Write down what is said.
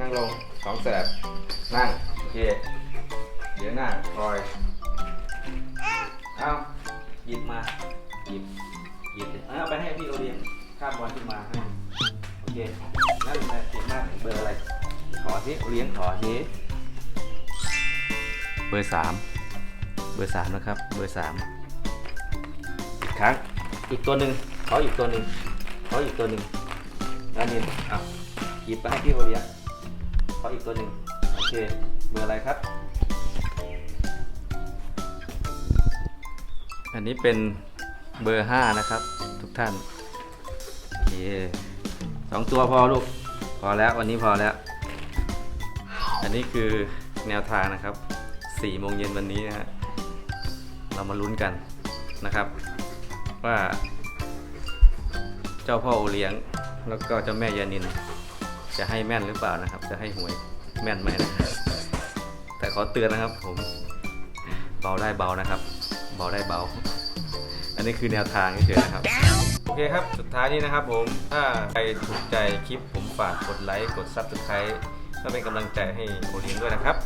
นั่งลงสองแสบนั่ง โอเค เดี๋ยวหน้าคอย เอาหยิบมา หยิบ หยิบเอาไปให้พี่โอเลียนข้ามบอลขึ้นมาให้โอเค นั่นแหละเก่งมากเบอร์อะไร ขอสิเลี้ยงขอสิเบอร์สามเบอร์สามนะครับ เบอร์สามอีกครั้ง อีกตัวหนึ่งขออีกตัวหนึ่งขออีกตัวหนึ่งด้านนี้เอาหยิบไปให้พี่โอเลียน ขออีกตัวหนึ่งโอเคเบอร์อะไรครับ อันนี้เป็นเบอร์ห้านะครับ ทุกท่านโอเคสองตัวพอลูก พอแล้ววันนี้พอแล้ว อันนี้คือแนวทางนะครับสี่โมงเย็นวันนี้นะฮะเรามาลุ้นกันนะครับ ว่า เจ้าพ่อโอเลี้ยง แล้วก็เจ้าแม่ยานิน จะให้แม่นหรือเปล่านะครับ จะให้หวยแม่นไหมนะแต่ขอเตือนนะครับ ผมเบาได้เบานะครับ เบาได้เบา อันนี้คือแนวทางเฉยๆนะครับ โอเคครับ สุดท้ายนี้นะครับ ผมถ้าใครถูกใจคลิปผมฝากกดไลค์กด Subscribe เพื่อเป็นกำลังใจให้โอเลี้ยงด้วยนะครับ